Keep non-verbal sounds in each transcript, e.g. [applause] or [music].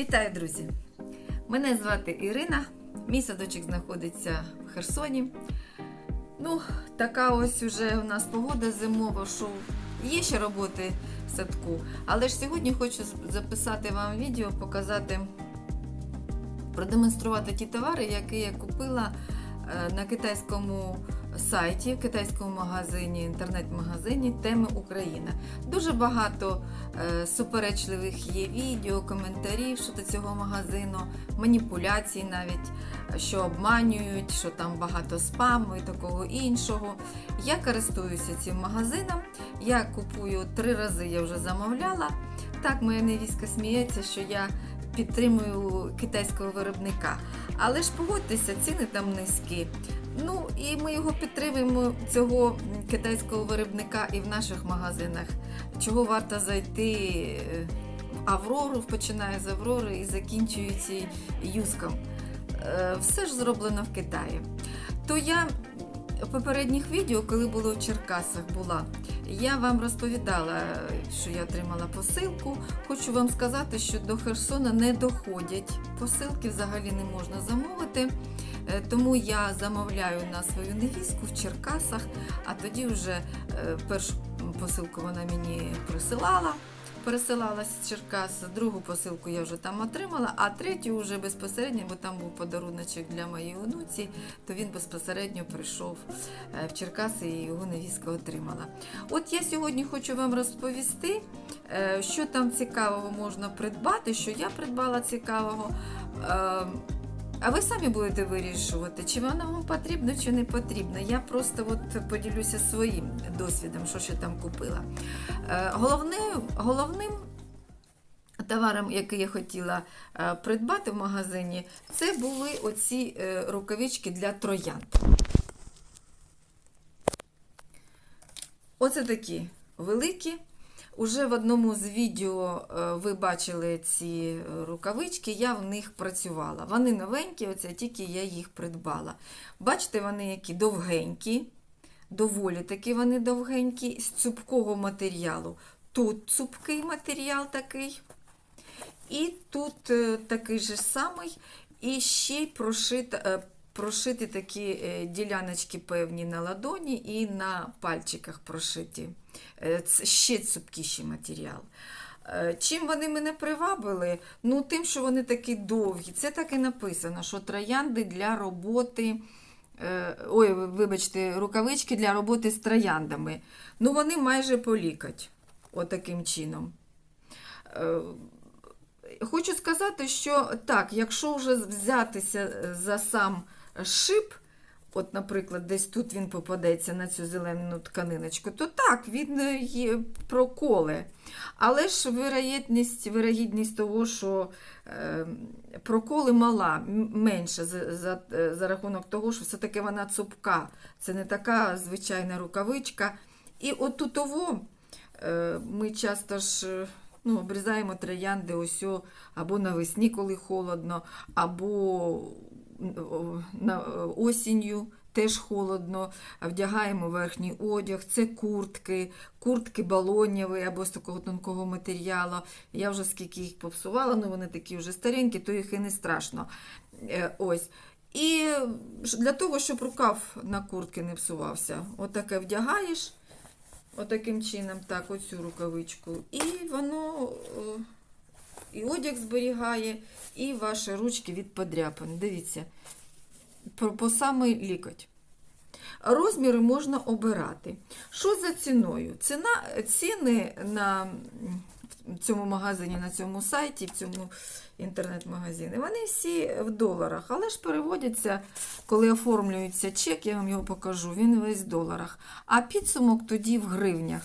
Вітаю, друзі! Мене звати Ірина. Мій садочок знаходиться в Херсоні. Ну, така ось уже у нас погода зимова, що є ще роботи в садку. Але ж сьогодні хочу записати вам відео, показати, продемонструвати ті товари, які я купила е, на китайському сайті, в китайському магазині, інтернет-магазині Теми Україна. Дуже багато е, суперечливих є відео, коментарів щодо цього магазину, маніпуляцій навіть, що обманюють, що там багато спаму і такого іншого. Я користуюся цим магазином. Я купую три рази, я вже замовляла. Так, моя невістка сміється, що я підтримую китайського виробника. Але ж погодьтеся, ціни там низькі. Ну і ми його підтримуємо, цього китайського виробника і в наших магазинах. Чого варто зайти е, в Аврору, починає з Аврори і закінчується юском. Е, Все ж зроблено в Китаї. То я попередніх відео, коли було в Черкасах, була, я вам розповідала, що я отримала посилку. Хочу вам сказати, що до Херсона не доходять посилки, взагалі не можна замовити. Е, Тому я замовляю на свою невістку в Черкасах, а тоді вже е, першу посилку вона мені присилала. Пересилала з Черкас, другу посилку я вже там отримала, а третю вже безпосередньо, бо там був подаруночок для моєї онуці, то він безпосередньо прийшов е, в Черкаси і його невістка отримала. От я сьогодні хочу вам розповісти, е, що там цікавого можна придбати, що я придбала цікавого. А ви самі будете вирішувати, чи воно вам потрібно, чи не потрібно. Я просто от поділюся своїм досвідом, що ще там купила. Е, Головне, головним товаром, який я хотіла е, придбати в магазині, це були оці е, рукавички для троянд. Оце такі великі. Уже в одному з відео е, ви бачили ці рукавички, я в них працювала. Вони новенькі, оце тільки я їх придбала. Бачите, вони які довгенькі, доволі таки вони довгенькі, з цупкого матеріалу. Тут цупкий матеріал такий. І тут е, такий же самий, і ще й прошита. Прошиті такі е, діляночки певні на ладоні і на пальчиках прошиті. Е, ц- Ще цупкіший матеріал. Е, Чим вони мене привабили? Ну, тим, що вони такі довгі. Це так і написано, що троянди для роботи. Ой, вибачте, рукавички для роботи з трояндами. Ну, вони майже по лікоть, отаким чином. Хочу сказати, що так, якщо вже взятися за сам шип, от, наприклад, десь тут він попадеться на цю зелену тканиночку, то так, він е, є проколе. Але ж вирогідність, вирогідність того, що е, проколи мала, менша за, за, е, за рахунок того, що все-таки вона цупка. Це не така звичайна рукавичка. І от тут того ми часто ж. Ну, обрізаємо троянди ось або навесні, коли холодно, або осінню теж холодно, вдягаємо верхній одяг, це куртки, куртки балонєві або з такого тонкого матеріалу. Я вже скільки їх попсувала, ну вони такі вже старенькі, то їх і не страшно. Е, Ось. І для того, щоб рукав на куртки не псувався, отаке вдягаєш. Отаким чином, так, оцю рукавичку. І воно е, і одяг зберігає, і ваші ручки від подряпин. Дивіться, по, самий лікоть. Розміри можна обирати. Що за ціною? Ціна, ціни на цьому магазині, на цьому сайті, в цьому інтернет-магазині, вони всі в доларах, але ж переводяться, коли оформлюється чек, я вам його покажу, він весь в доларах. А підсумок тоді в гривнях.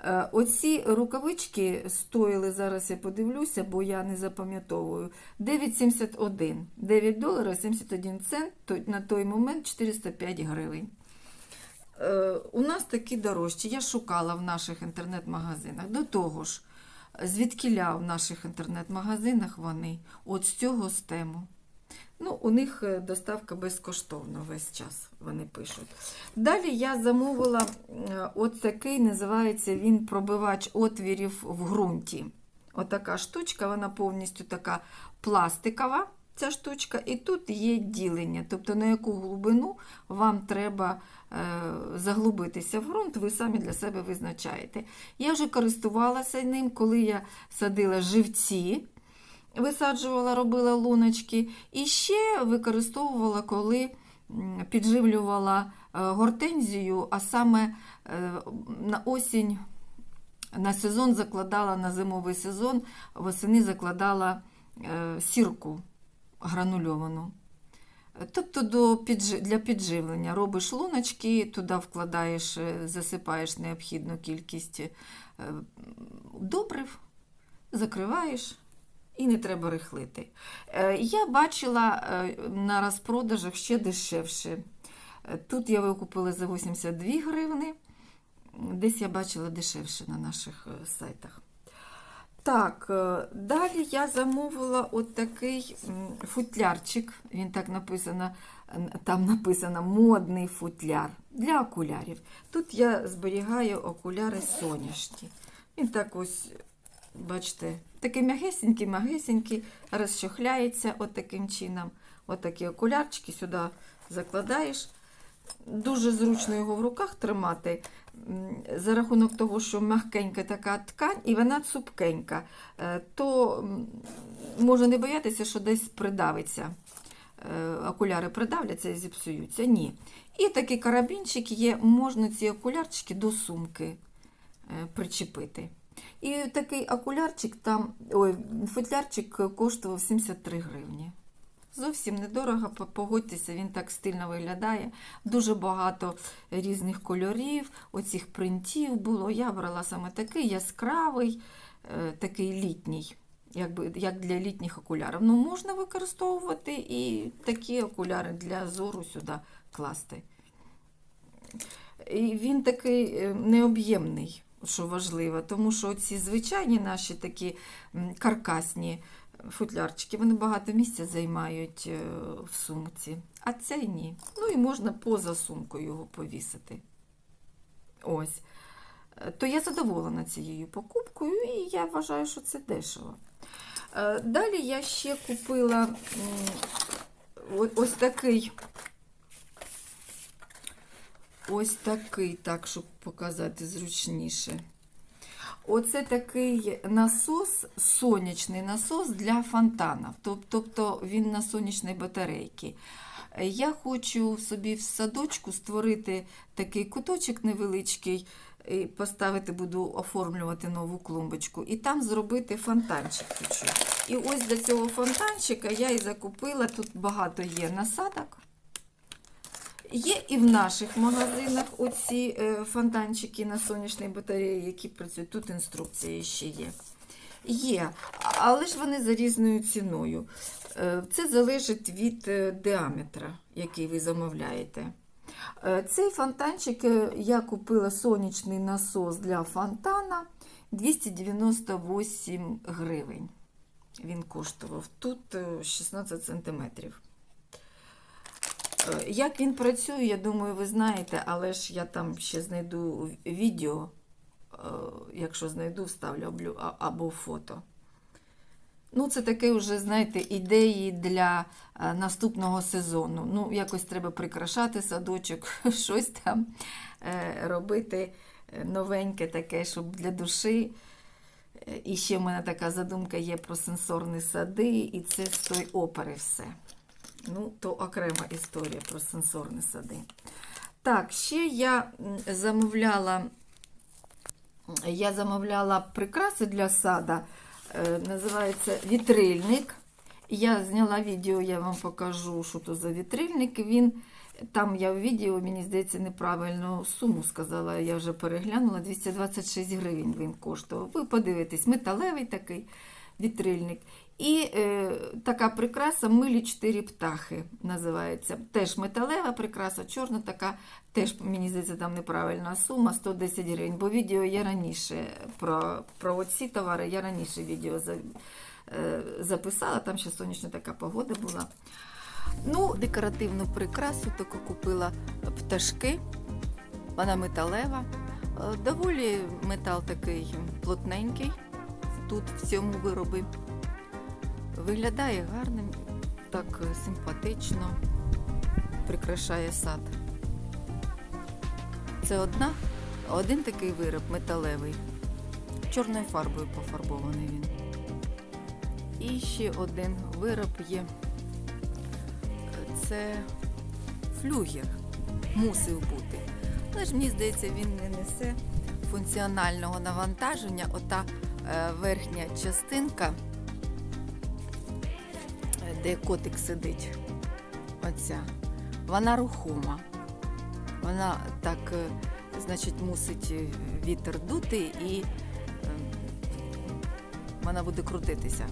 Е, Оці рукавички стоїли, зараз я подивлюся, бо я не запам'ятовую. 9,71. 9 доларів 71 цент, на той момент 405 гривень. Е, У нас такі дорожчі. Я шукала в наших інтернет-магазинах. До того ж, звідкіля в наших інтернет-магазинах вони? От з цього стему. Ну, у них е, доставка безкоштовна весь час, вони пишуть. Далі я замовила е, от називається він пробивач отвірів в ґрунті. отака штучка, вона повністю така пластикова. Ця штучка, і тут є ділення, тобто на яку глибину вам треба е, заглубитися в ґрунт, ви самі для себе визначаєте. Я вже користувалася ним, коли я садила живці, висаджувала, робила луночки, і ще використовувала, коли підживлювала е, гортензію, а саме е, на осінь, на сезон закладала на зимовий сезон, восени закладала е, сірку гранульовану. Тобто до для підживлення робиш луночки, туди вкладаєш, засипаєш необхідну кількість добрив, закриваєш і не треба рихлити. Е, Я бачила е, на розпродажах ще дешевше. Е, Тут я його купила за 82 гривни. Десь я бачила дешевше на наших сайтах. Так, далі я замовила от такий футлярчик. Він так написано, там написано модний футляр для окулярів. Тут я зберігаю окуляри сонячні. Він так ось, бачите, такий м'ягесенький, м'ягесенький, розчохляється от таким чином. От такі окулярчики сюди закладаєш. Дуже зручно його в руках тримати за рахунок того, що м'якенька така ткань і вона цупкенька, е, то можна не боятися, що десь придавиться. Е, Окуляри придавляться і зіпсуються. Ні. І такий карабінчик є, можна ці окулярчики до сумки е, причепити. І такий окулярчик там, ой, футлярчик коштував 73 гривні. Зовсім недорого, погодьтеся, він так стильно виглядає. Дуже багато різних кольорів, оцих принтів було. Я брала саме такий яскравий, е, такий літній, якби, як для літніх окулярів. Ну, можна використовувати і такі окуляри для зору сюди класти. І він такий е, необ'ємний, що важливо, тому що ці звичайні наші такі каркасні футлярчики, вони багато місця займають е, в сумці, а цей ні. Ну і можна поза сумкою його повісити. Ось. Е, То я задоволена цією покупкою, і я вважаю, що це дешево. Е, Далі я ще купила ось такий. Ось такий, так, щоб показати зручніше. Оце такий насос, сонячний насос для фонтана. Тоб- Тобто він на сонячній батарейці. Я хочу собі в садочку створити такий куточок невеличкий, і поставити, буду оформлювати нову клумбочку, і там зробити фонтанчик. І ось для цього фонтанчика я і закупила, тут багато є насадок. Є і в наших магазинах оці е, фонтанчики на сонячній батареї, які працюють. Тут інструкція ще є. Є, але ж вони за різною ціною. Е, Це залежить від е, діаметра, який ви замовляєте. Цей фонтанчик я купила сонячний насос для фонтана 298 гривень. Він коштував тут е, 16 сантиметрів. Е, Як він працює, я думаю, ви знаєте, але ж я там ще знайду відео, е, якщо знайду, вставлю або фото. Ну, це таке вже, знаєте, ідеї для е, наступного сезону. Ну, якось треба прикрашати садочок, [laughs] щось там робити новеньке таке, щоб для душі. І ще в мене така задумка є про сенсорні сади, і це з тої опери все. Ну, то окрема історія про сенсорні сади. Так, ще я замовляла, я замовляла прикраси для сада. Е, називається вітрильник. Я зняла відео, я вам покажу, що то за вітрильник. Він, там я в відео, мені здається, неправильну суму сказала, я вже переглянула. 226 гривень він коштував. Ви подивитесь, металевий такий вітрильник. І е, така прикраса милі чотири птахи називається. Теж металева прикраса, чорна така, теж, мені здається, там неправильна сума 110 гривень. Бо відео я раніше про, про оці товари, я раніше відео за, е, записала, там ще сонячна така погода була. Ну, декоративну прикрасу таку купила пташки. Вона металева. Е, Доволі метал такий плотненький. Тут в цьому виробі. Виглядає гарним, так е, симпатично, прикрашає сад. Це одна, один такий вироб металевий. Чорною фарбою пофарбований він. І ще один вироб є. Це флюгер. Мусив бути. Але ж мені здається, він не несе функціонального навантаження. Ота верхня частинка, е, де котик сидить, оця, вона рухома. Вона так, е, значить, мусить е, вітер дути і е, вона буде крутитися.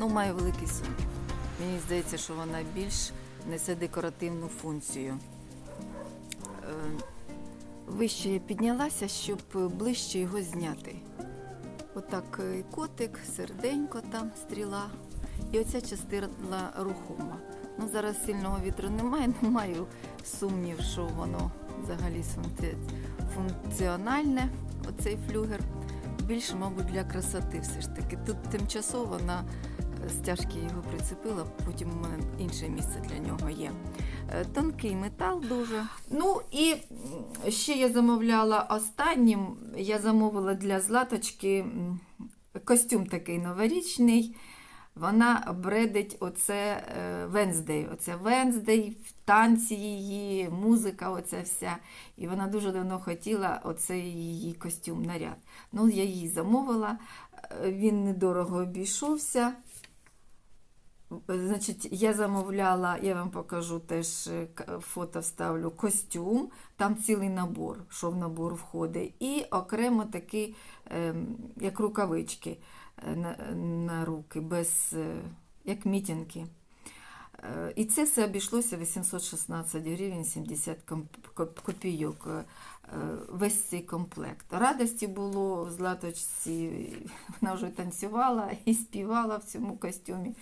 Ну, має великий сумнів. Мені здається, що вона більш несе декоративну функцію. Е, Вище я піднялася, щоб ближче його зняти. Отак е, котик, серденько там, стріла. І оця частина рухома. Ну, зараз сильного вітру немає, [laughs] не маю сумнів, що воно взагалі функці- функціональне, оцей флюгер. Більше, мабуть, для красоти все ж таки. Тут тимчасово на е, стяжки його прицепила, потім у мене інше місце для нього є. Е, Тонкий метал дуже. Ну і ще я замовляла останнім. Я замовила для Златочки костюм такий новорічний. Вона бредить оце е, Венздей. Оце Венздей, танці її, музика, оця вся. І вона дуже давно хотіла оцей її костюм наряд. Ну, я її замовила, е, він недорого обійшовся. Значить, я замовляла, я вам покажу теж е, фото вставлю костюм, там цілий набор, що в набор входить, і окремо такий, ем, як рукавички е, на, руки, без, е, як мітінки. Е, І це все обійшлося 816 гривень 70 копійок. е, е, Весь цей комплект. Радості було в Златочці, вона вже танцювала і співала в цьому костюмі.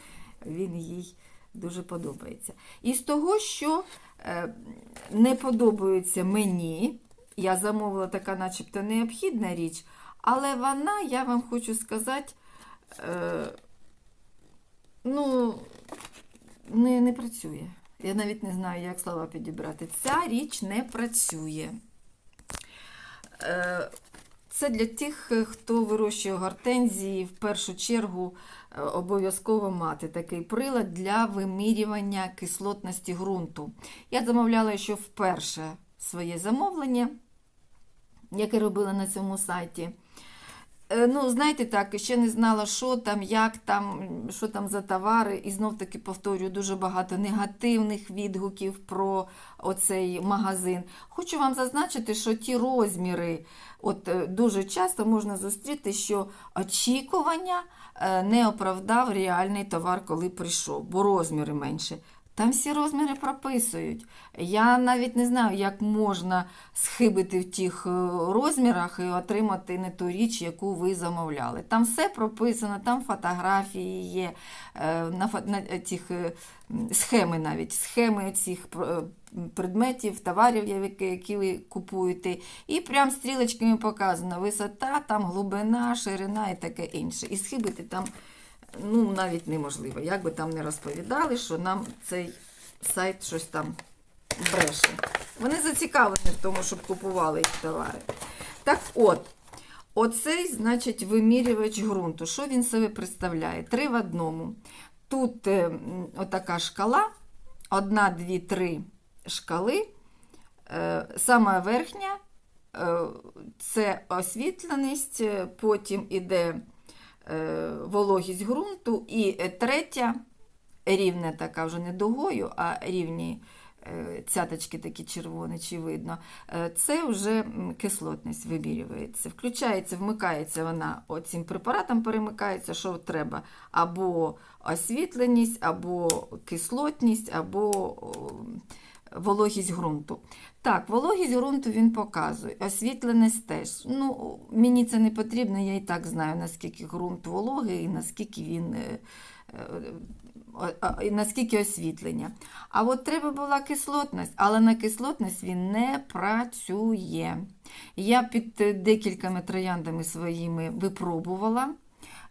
Він їй дуже подобається. І з того, що е, не подобається мені, я замовила така, начебто, необхідна річ, але вона, я вам хочу сказати, е, ну, не, не працює. Я навіть не знаю, як слова підібрати. Ця річ не працює. Е, Це для тих, хто вирощує гортензії, в першу чергу обов'язково мати такий прилад для вимірювання кислотності ґрунту. Я замовляла ще вперше своє замовлення, яке робила на цьому сайті. Е, Ну, знаєте так, ще не знала, що там, як там, що там за товари. І знов таки повторюю, дуже багато негативних відгуків про оцей магазин. Хочу вам зазначити, що ті розміри, от е, дуже часто можна зустріти, що очікування е, не оправдав реальний товар, коли прийшов, бо розміри менше. Там всі розміри прописують. Я навіть не знаю, як можна схибити в тих е, розмірах і отримати не ту річ, яку ви замовляли. Там все прописано, там фотографії є, е, на, на е, тих е, схеми навіть, схеми цих е, предметів, товарів, які- ви купуєте. І прям стрілочками показано висота, там глибина, ширина і таке інше. І схибити там ну, навіть неможливо. Як би там не розповідали, що нам цей сайт щось там бреше. Вони зацікавлені в тому, щоб купували їх товари. Так от, оцей, значить, вимірювач ґрунту. Що він себе представляє? Три в одному. Тут е, отака шкала, одна, дві, три шкали. Е, Сама верхня е, це освітленість, е, потім іде вологість ґрунту, і третя рівна така вже не дугою, а рівні цяточки такі червоні, чи видно, це вже кислотність вимірюється. Включається, вмикається вона оцим препаратом, перемикається, що треба. Або освітленість, або кислотність, або вологість ґрунту. Так, вологість ґрунту він показує, освітленість теж. Ну, мені це не потрібно, я і так знаю, наскільки ґрунт вологий і наскільки він. е, е, наскільки освітлення. А от треба була кислотність, але на кислотність він не працює. Я під е, декількома трояндами своїми випробувала.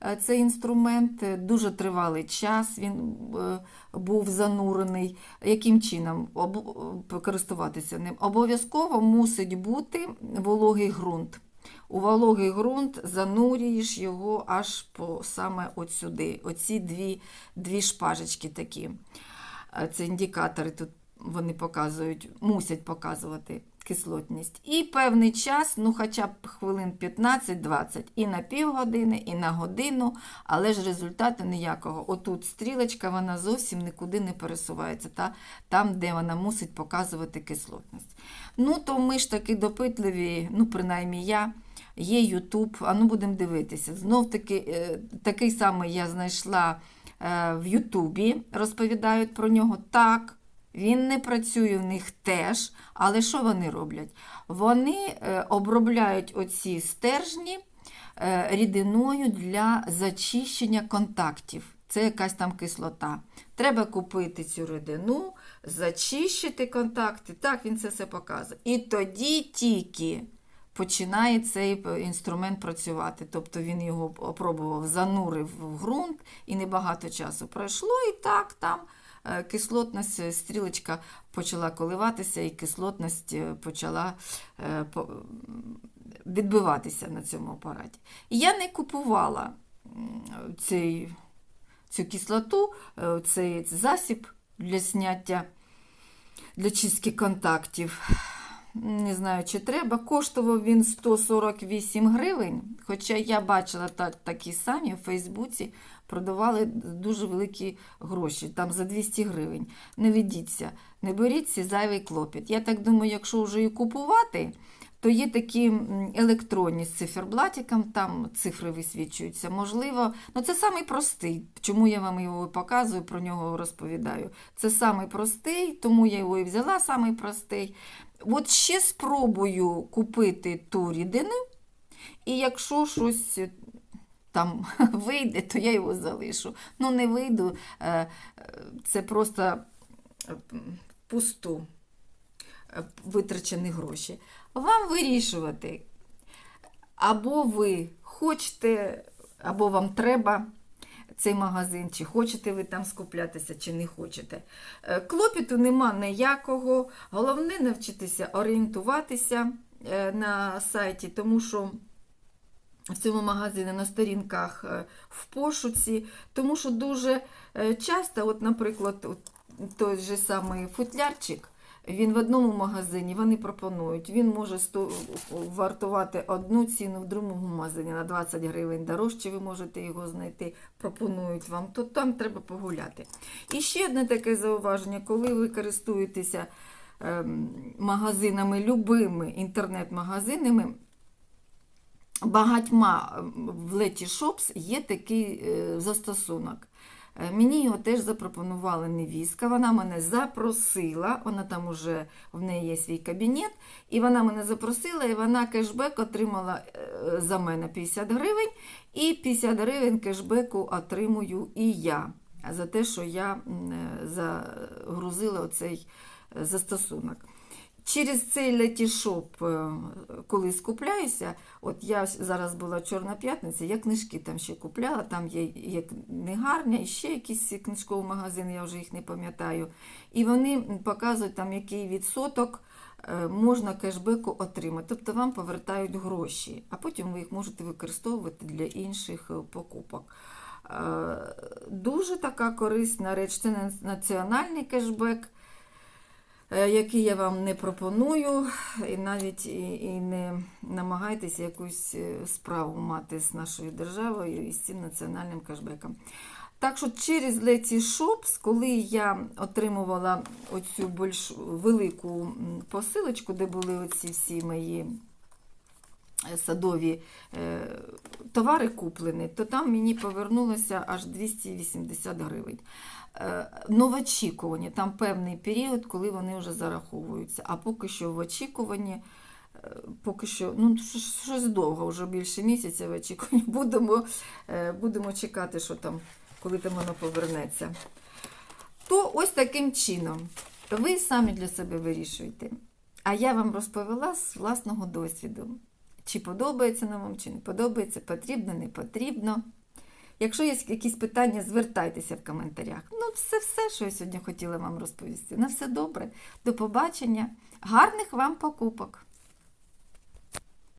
Е, цей інструмент. Е, Дуже тривалий час він е, був занурений. Яким чином користуватися ним? Обов'язково мусить бути вологий ґрунт. У вологий ґрунт занурюєш його аж по саме от сюди. Оці дві, дві шпажечки такі. Це індикатори тут вони показують, мусять показувати кислотність. І певний час, ну хоча б хвилин 15-20, і на півгодини, і на годину, але ж результату ніякого. Отут стрілочка, вона зовсім нікуди не пересувається, та, там, де вона мусить показувати кислотність. Ну, то ми ж таки допитливі, ну, принаймні я. Є Ютуб, а ну будемо дивитися. Знов таки, е, такий самий я знайшла е, в Ютубі, розповідають про нього. Так, він не працює в них теж, але що вони роблять? Вони е, обробляють оці стержні е, рідиною для зачищення контактів. Це якась там кислота. Треба купити цю рідину, зачищити контакти. Так, він це все показує. І тоді тільки починає цей інструмент працювати. Тобто він його опробував, занурив в ґрунт, і небагато часу пройшло, і так там е, кислотність, е, стрілочка почала коливатися, і кислотність е, почала е, відбиватися на цьому апараті. І я не купувала цей, цю кислоту, е, цей засіб для зняття, для чистки контактів. Не знаю, чи треба. Коштував він 148 гривень. Хоча я бачила та, такі самі в Фейсбуці продавали дуже великі гроші, там за 200 гривень. Не ведіться, не беріть зайвий клопіт. Я так думаю, якщо вже і купувати, то є такі електронні з циферблатиком, там цифри висвічуються. Можливо, ну це самий простий. Чому я вам його показую, про нього розповідаю. Це самий простий, тому я його і взяла, самий простий. От ще спробую купити ту рідину, і якщо щось е, там [laughs] вийде, то я його залишу. Ну, не вийду, е, е, це просто пусту витрачені гроші. Вам вирішувати, або ви хочете, або вам треба цей магазин, чи хочете ви там скуплятися, чи не хочете. Е, Клопіту нема ніякого. Головне навчитися орієнтуватися е, на сайті, тому що в цьому магазині на сторінках е, в пошуці, тому що дуже часто, от, наприклад, той же самий футлярчик, він в одному магазині вони пропонують. Він може вартувати одну ціну, в другому магазині на 20 гривень дорожче, ви можете його знайти, пропонують вам, то там треба погуляти. І ще одне таке зауваження, коли ви користуєтеся ем, магазинами, любими інтернет-магазинами, багатьма ем, в Леті Shops є такий е, застосунок. Е, Мені його теж запропонувала невістка. Вона мене запросила, вона там уже в неї є свій кабінет, і вона мене запросила, і вона кешбек отримала е, за мене 50 гривень, і 50 гривень кешбеку отримую і я за те, що я е, загрузила оцей застосунок. Через цей летішоп, е, коли скупляюся, от я зараз була Чорна п'ятниця, я книжки там ще купляла, там є як негарня, і ще якісь книжкові магазини, я вже їх не пам'ятаю. І вони показують там, який відсоток е, можна кешбеку отримати. Тобто вам повертають гроші, а потім ви їх можете використовувати для інших е, покупок. Дуже така корисна реч, це національний кешбек е, який я вам не пропоную, і навіть і, і не намагайтеся якусь е, справу мати з нашою державою і з цим національним кешбеком. Так що через Леті Shops, коли я отримувала оцю більш велику посилочку, де були оці всі мої е, садові товари куплені, то там мені повернулося аж 280 гривень. Е, в очікуванні, там певний період, коли вони вже зараховуються. А поки що в очікуванні, е, поки що, ну, щось довго, вже більше місяця в очікуванні. [laughs] Будемо, е, будемо чекати, що там, коли там воно повернеться. То ось таким чином. Ви самі для себе вирішуєте. А я вам розповіла з власного досвіду. Чи подобається нам чи не подобається, потрібно, не потрібно. Якщо є якісь питання, звертайтеся в коментарях. Ну, все, все, що я сьогодні хотіла вам розповісти. На все добре. До побачення. Гарних вам покупок!